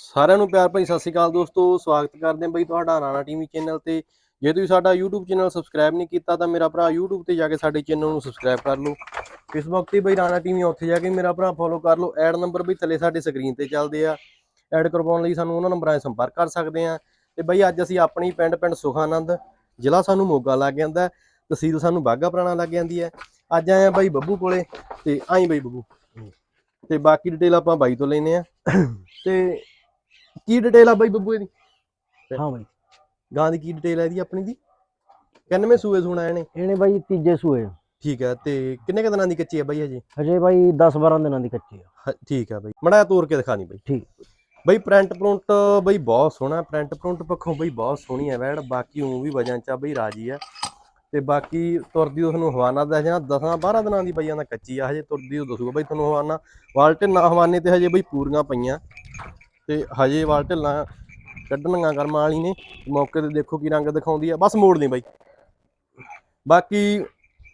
ਸਾਰਿਆਂ ਨੂੰ ਪਿਆਰ ਭਰੀ ਸਤਿ ਸ਼੍ਰੀ ਅਕਾਲ ਦੋਸਤੋ, ਸਵਾਗਤ ਕਰਦੇ ਹਾਂ ਬਈ ਤੁਹਾਡਾ ਰਾਣਾ ਟੀਵੀ ਚੈਨਲ ਤੇ। ਜੇ ਤੁਸੀਂ ਸਾਡਾ YouTube ਚੈਨਲ ਸਬਸਕ੍ਰਾਈਬ ਨਹੀਂ ਕੀਤਾ ਤਾਂ ਮੇਰਾ ਭਰਾ YouTube ਤੇ ਜਾ ਕੇ ਸਾਡੇ ਚੈਨਲ ਨੂੰ ਸਬਸਕ੍ਰਾਈਬ ਕਰ ਲਓ। ਇਸ ਵਕਤ ਹੀ ਬਈ ਰਾਣਾ ਟੀਵੀ ਉੱਥੇ ਜਾ ਕੇ ਮੇਰਾ ਭਰਾ ਫੋਲੋ ਕਰ ਲਓ। ਐਡ ਨੰਬਰ ਵੀ ਥੱਲੇ ਸਾਡੇ ਸਕਰੀਨ ਤੇ ਚੱਲਦੇ ਆ। ਐਡ ਕਰਵਾਉਣ ਲਈ ਸਾਨੂੰ ਉਹਨਾਂ ਨੰਬਰਾਂ 'ਤੇ ਸੰਪਰਕ ਕਰ ਸਕਦੇ ਆ ਤੇ ਬਈ ਅੱਜ ਅਸੀਂ ਆਪਣੀ ਪਿੰਡ ਪਿੰਡ ਸੁਖਾਨੰਦ ਜ਼ਿਲ੍ਹਾ ਸਾਨੂੰ ਮੋਗਾ ਲੱਗ ਜਾਂਦਾ ਤਹਿਸੀਲ ਸਾਨੂੰ ਬਾਗਾ ਪੁਰਾਣਾ ਲੱਗ ਜਾਂਦੀ ਹੈ। ਅੱਜ ਆਏ ਆ ਬਾਈ ਬੱਬੂ ਕੋਲੇ ਤੇ ਆਈ ਬਾਈ ਬੱਬੂ। ਤੇ ਬਾਕੀ ਡਿਟੇਲ ਆਪਾਂ ਬਾਈ ਤੋਂ ਲੈਨੇ ਆ ਤੇ ਕੀ ਡਿਟੇਲ ਆ ਬਾਈ ਬੱਬੂ ਇਹਦੀ? ਹਾਂ ਬਾਈ। ਗਾਂ ਦੀ ਕੀ ਡਿਟੇਲ ਹੈ ਇਹਦੀ ਆਪਣੀ ਦੀ? ਕਿੰਨਵੇਂ ਸੂਏ ਸੁਣਾ ਇਹਨੇ? ਇਹਨੇ ਬਾਈ ਤੀਜੇ ਸੂਏ ਆ। ਠੀਕ ਹੈ ਤੇ ਕਿੰਨੇ ਕੁ ਦਿਨਾਂ ਦੀ ਕੱਚੀ ਹੈ ਬਾਈ ਹਜੇ? ਹਜੇ ਬਾਈ 10 12 ਦਿਨਾਂ ਦੀ ਕੱਚੀ ਆ। ਹ- ਠੀਕ ਹੈ ਬਾਈ। ਮੜਾ ਤੋੜ ਕੇ ਦਿਖਾ ਬਾਈ। ਠੀਕ। ਬਈ ਪ੍ਰਿੰਟ ਪ੍ਰੁੰਟ ਬਈ ਬਹੁਤ ਸੋਹਣਾ ਪ੍ਰਿੰਟ ਪ੍ਰੁੰਟ ਪੱਖੋਂ ਬਈ ਬਹੁਤ ਸੋਹਣੀ ਹੈ ਵੈੜ। ਬਾਕੀ ਉਹ ਵੀ ਵਜਨ ਚ ਆ ਬਈ ਰਾਜੀ ਆ। ਤੇ ਬਾਕੀ ਤੁਰਦੀ ਉਸ ਨੂੰ ਹਵਾਨਾ ਦੱਸ ਜਾਣਾ 10 12 ਦਿਨਾਂ ਦੀ ਬਈਆਂ ਦਾ ਕੱਚੀ ਆ। ਹਜੇ ਤੁਰਦੀ ਉਹ ਦੱਸੂਗਾ ਬਈ ਤੁਹਾਨੂੰ ਹਵਾਨਾ। ਵਾਲਟੇ ਨਾ ਹਵਾਨੇ ਤੇ ਹਜੇ ਬਈ ਪੂਰੀਆਂ ਪਈਆਂ। ਤੇ ਹਜੇ ਵਾਲ ਢਿੱਲਾਂ ਕੱਢਣੀਆਂ ਕਰਮਾਂ ਵਾਲੀ ਨੇ ਮੌਕੇ ਤੇ ਦੇਖੋ ਕੀ ਰੰਗ ਦਿਖਾਉਂਦੀ ਆ। ਬਸ ਮੋੜ ਨਹੀਂ ਬਾਈ। ਬਾਕੀ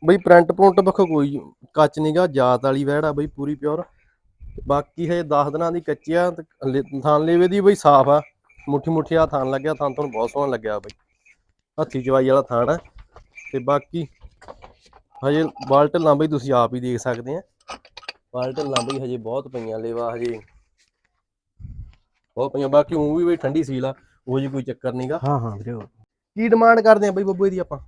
ਬਈ ਪ੍ਰਿੰਟ ਪ੍ਰੁੰਟ ਪੱਖੋਂ ਕੋਈ ਕੱਚ ਨਹੀਂਗਾ ਜਾਤ ਵਾਲੀ ਵੈੜ ਆ ਬਈ, ਪੂਰੀ ਪਿਓਰ ਬਾਕੀ ਹਜੇ 10 ਦਿਨਾਂ ਦੀ ਕੱਚੀ ਆ, ਤੇ ਹਲੇ ਥਾਨ ਲੇਵੇ ਦੀ ਬਈ ਸਾਫ਼ ਆ। ਮੁੱਠੀ ਮੁੱਠੀ ਆ ਥਾਨ ਲੱਗਿਆ ਥਾਨ ਤੁਹਾਨੂੰ ਬਹੁਤ ਸੋਹਣਾ ਲੱਗਿਆ ਬਈ। ਹੱਥੀ ਚਵਾਈ ਵਾਲਾ ਥਾਨ ਆ। ਤੇ ਬਾਕੀ ਹਜੇ ਬਾਲਟ ਬਈ ਤੁਸੀਂ ਆਪ ਹੀ ਦੇਖ ਸਕਦੇ ਆ। ਬਾਲਟ ਬਈ ਹਜੇ ਬਹੁਤ ਪਈਆਂ, ਲੇਵਾ ਹਜੇ ਬਹੁਤ ਪਈਆਂ ਬਾਕੀ ਉਹ ਵੀ ਬਈ ਠੰਡੀ ਸੀਲ ਆ ਉਹ ਜੀ ਕੋਈ ਚੱਕਰ ਨਹੀਂਗਾ ਹਾਂ ਹਾਂ ਵੀਰੇ ਕੀ ਡਿਮਾਂਡ ਕਰਦੇ ਆ ਬਈ ਬੱਬੂ ਇਹਦੀ ਆਪਾਂ?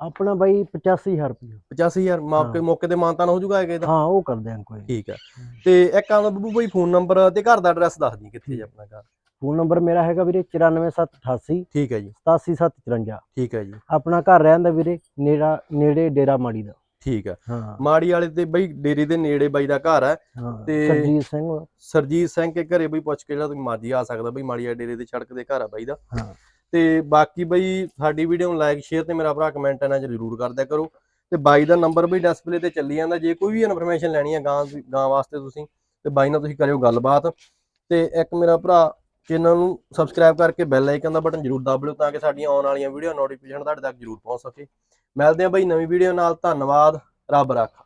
ਆਪਣਾ ਬਾਈ 85000 ਰੁਪਏ 85000 ਮੌਕੇ ਮੌਕੇ ਤੇ ਮਾਨਤਾਨ ਹੋ ਜੂਗਾ ਹੈਗਾ ਇਹਦਾ ਹਾਂ ਉਹ ਕਰਦੇ ਆਂ ਕੋਈ ਠੀਕ ਆ। ਤੇ ਇੱਕ ਆਂਦਾ ਬੱਬੂ ਬਈ ਫੋਨ ਨੰਬਰ ਤੇ ਘਰ ਦਾ ਐਡਰੈਸ ਦੱਸ ਦੀ ਕਿੱਥੇ ਜੀ ਆਪਣਾ ਘਰ? ਫੋਨ ਨੰਬਰ ਮੇਰਾ ਹੈਗਾ ਵੀਰੇ 94788 ਠੀਕ ਹੈ ਜੀ। 87754 ਠੀਕ ਹੈ ਜੀ। ਆਪਣਾ ਘਰ ਰਹਿੰਦਾ ਵੀਰੇ ਨੇੜਾ ਨੇੜੇ ਡੇਰਾ ਮਾੜੀ ਦਾ। ਠੀਕ ਆ। ਹਾਂ। ਮਾੜੀ ਵਾਲੇ ਤੇ ਬਈ ਡੇਰੀ ਦੇ ਨੇੜੇ ਬਾਈ ਦਾ ਘਰ ਹਾਂ ਤੇ- ਸਰਜੀਤ ਸਿੰਘ ਸਰਜੀਤ ਸਿੰਘ ਕੇ ਘਰੇ ਬਈ ਪੁੱਛ ਕੇ ਜਿਹੜਾ ਤੁਸੀਂ ਮਰਜ਼ੀ ਆ ਸਕਦਾ ਬਈ ਮਾੜੀ ਵਾਲੇ ਡੇਰੇ ਦੇ ਸੜਕ ਦੇ ਘਰ ਆ ਬਾਈ ਦਾ। ਹਾਂ। ਤੇ ਬਾਕੀ ਬਈ ਸਾਡੀ ਵੀਡੀਓ ਨੂੰ ਲਾਈਕ ਸ਼ੇਅਰ ਤੇ ਮੇਰਾ ਭਰਾ ਕਮੈਂਟ ਇਹਨਾਂ 'ਚ ਜ਼ਰੂਰ ਕਰਦਿਆ ਕਰੋ। ਤੇ ਬਾਈ ਦਾ ਨੰਬਰ ਵੀ ਡਿਸਪਲੇ ਤੇ ਚੱਲੀ ਜਾਂਦਾ ਜੇ ਕੋਈ ਵੀ ਇਨਫੋਰਮੇਸ਼ਨ ਲੈਣੀ ਹੈ ਗਾਂ ਦੀ ਗਾਂ ਵਾਸਤੇ ਤੁਸੀਂ ਤੇ ਬਾਈ ਨਾਲ ਤੁਸੀਂ ਕਰਿਓ ਗੱਲਬਾਤ। ਤੇ ਇੱਕ ਮੇਰਾ ਭਰਾ ਚੈਨਲ ਨੂੰ ਸਬਸਕ੍ਰਾਈਬ ਕਰਕੇ ਬੈਲ ਆਈਕਨ ਦਾ ਬਟਨ ਜ਼ਰੂਰ ਦਬ ਲਿਓ ਤਾਂ ਕਿ ਸਾਡੀਆਂ ਆਉਣ ਵਾਲੀਆਂ ਵੀਡੀਓ ਨੋਟੀਫਿਕੇਸ਼ਨ ਤੁਹਾਡੇ ਤੱਕ ਜ਼ਰੂਰ ਪਹੁੰਚ ਸਕੇ। ਮਿਲਦੇ ਹਾਂ ਬਈ ਨਵੀਂ ਵੀਡੀਓ ਨਾਲ। ਧੰਨਵਾਦ। ਰੱਬ ਰੱਖਾ।